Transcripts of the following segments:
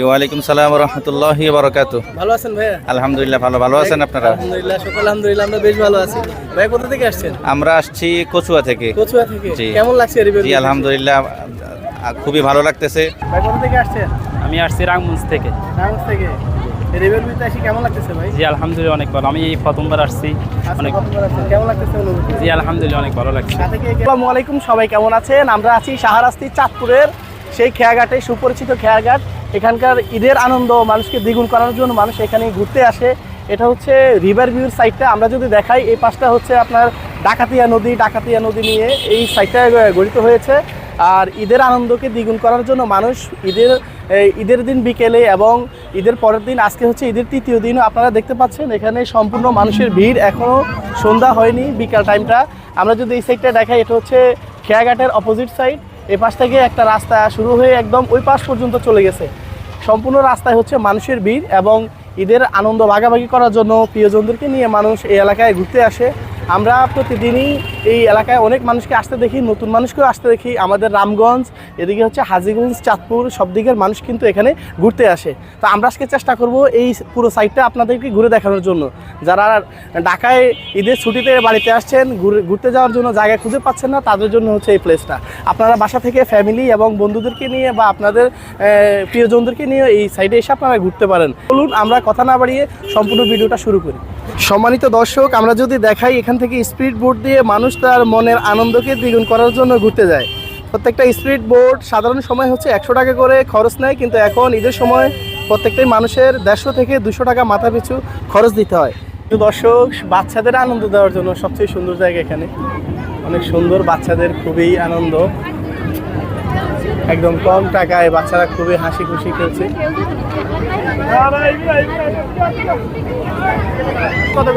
ওয়ালাইকুম সালাম রহমতুল্লাহ বারকাত ভালো আছেন ভাইয়া? আলহামদুলিল্লাহ ভালো ভালো আছেন আপনারা? আলহামদুলিল্লাহ সকল আলহামদুলিল্লাহ আমরা বেশ ভালো আছি। ভাই কোথা থেকে আসছেন? আমরা আসছি কচুয়া থেকে। কচুয়া থেকে? কেমন লাগছে রিভিউ জি আলহামদুলিল্লাহ খুবই ভালো লাগতেছে। ভাই কোথা থেকে আসছেন? আমি আসছি রাংমুন্স থেকে। নারায়ণগঞ্জ থেকে। রিভিউ ভিউতে আসি কেমন লাগতেছে ভাই? জি আলহামদুলিল্লাহ অনেক ভালো। আমি এই প্রথমবার আসছি। অনেক কেমন লাগতেছে জি আলহামদুলিল্লাহ অনেক ভালো লাগছে। সাথে কে কে- আসসালামু আলাইকুম সবাই কেমন আছেন? আমরা আছি সাহারাস্তি চাঁদপুরের সেই খেয়াঘাটে, সুপরিচিত খেয়াঘাট। এখানকার ঈদের আনন্দ, মানুষকে দ্বিগুণ করার জন্য মানুষ এখানে ঘুরতে আসে। এটা হচ্ছে রিভার ভিউর সাইডটা আমরা যদি দেখাই, এই পাশটা হচ্ছে আপনার ডাকাতিয়া নদী। ডাকাতিয়া নদী নিয়ে এই সাইডটা গঠিত হয়েছে। আর ঈদের আনন্দকে দ্বিগুণ করার জন্য মানুষ ঈদের ঈদের দিন বিকেলে এবং ঈদের পরের দিন, আজকে হচ্ছে ঈদের তৃতীয় দিন। আপনারা দেখতে পাচ্ছেন, এখানে সম্পূর্ণ মানুষের ভিড় এখনও সন্ধ্যা হয়নি বিকাল টাইমটা আমরা যদি এই সাইডটা দেখাই, এটা হচ্ছে খেয়াঘাটের অপোজিট সাইড এই পাশ থেকে একটা রাস্তা শুরু হয়ে একদম ওই পাশ পর্যন্ত চলে গেছে। সম্পূর্ণ রাস্তায় হচ্ছে মানুষের ভিড় এবং ঈদের আনন্দ ভাগাভাগি করার জন্য প্রিয়জনদেরকে নিয়ে মানুষ এই এলাকায় ঘুরতে আসে। আমরা প্রতিদিনই এই এলাকায় অনেক মানুষকে আসতে দেখি, নতুন মানুষকেও আসতে দেখি। আমাদের রামগঞ্জ, এদিকে হচ্ছে হাজিগঞ্জ, চাঁদপুর, সব দিকের মানুষ কিন্তু এখানে ঘুরতে আসে। তো আমরা আজকে চেষ্টা করব এই পুরো সাইডটা আপনাদেরকে ঘুরে দেখানোর জন্য। যারা ঢাকায় ঈদের ছুটিতে বাড়িতে আসছেন ঘুরতে যাওয়ার জন্য জায়গা খুঁজে পাচ্ছেন না, তাদের জন্য হচ্ছে এই প্লেসটা আপনারা বাসা থেকে ফ্যামিলি এবং বন্ধুদেরকে নিয়ে বা আপনাদের প্রিয়জনদেরকে নিয়ে এই সাইডে এসে আপনারা ঘুরতে পারেন। বলুন আমরা কথা না বাড়িয়ে সম্পূর্ণ ভিডিওটা শুরু করি। সম্মানিত দর্শক, আমরা যদি দেখাই এখান থেকে স্পিড বোট দিয়ে মানুষ তার মনের আনন্দকে দ্বিগুণ করার জন্য ঘুরতে যায়। প্রত্যেকটা স্পিড বোট সাধারণ সময় হচ্ছে একশো টাকা করে খরচ নেয়, কিন্তু এখন ঈদের সময় প্রত্যেকটাই মানুষের দেড়শো থেকে দুশো টাকা মাথা পিছু খরচ দিতে হয়। দর্শক, বাচ্চাদের আনন্দ দেওয়ার জন্য সবচেয়ে সুন্দর জায়গা এখানে। অনেক সুন্দর বাচ্চাদের, খুবই আনন্দ। একদম কম টাকায় বাচ্চারা খুবই হাসি খুশি খেলছে। কত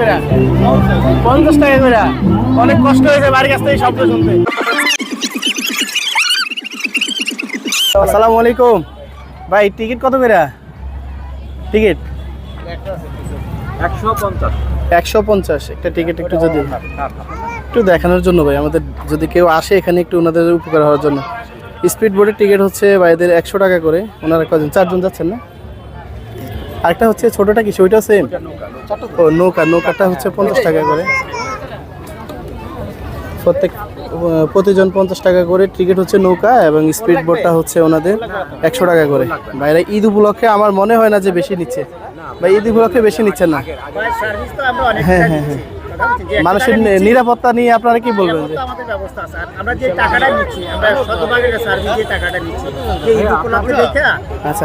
পঞ্চাশ টাকা করে। অনেক কষ্ট হয়েছে বাড়ির কাছ থেকে শব্দ শুনতে। আসসালামু আলাইকুম। ভাই, টিকিট কত করে? টিকিট? একশো পঞ্চাশ। একটা টিকিট একটু যদি একটু দেখানোর জন্য ভাই, আমাদের যদি কেউ আসে এখানে একটু ওনাদের উপকার হওয়ার জন্য। স্পিড বোর্ডের টিকিট হচ্ছে ভাইদের একশো টাকা করে। ওনারা কজন? চারজন যাচ্ছেন না? আরেকটা হচ্ছে ছোটোটা কি? ওইটা সেম ও নৌকা। নৌকাটা হচ্ছে পঞ্চাশ টাকা করে। প্রত্যেক প্রতিজন পঞ্চাশ টাকা করে টিকিট হচ্ছে নৌকা এবং স্পিড বোটটা হচ্ছে ওনাদের একশো টাকা করে। বাইরে ঈদ উপলক্ষে আমার মনে হয় না যে বেশি নিচ্ছে। বা ঈদ উপলক্ষে বেশি নিচ্ছেন না? হ্যাঁ হ্যাঁ হ্যাঁ। মানুষের নিরাপত্তা নিয়ে আপনারা কি বলবেন? আমাদের ব্যবস্থা আছে। আমরা যে টাকাটা নিচ্ছি আমরা শতভাগের সার্ভিস যে টাকাটা নিচ্ছি যে ঈদ উপলক্ষে দেখে আচ্ছা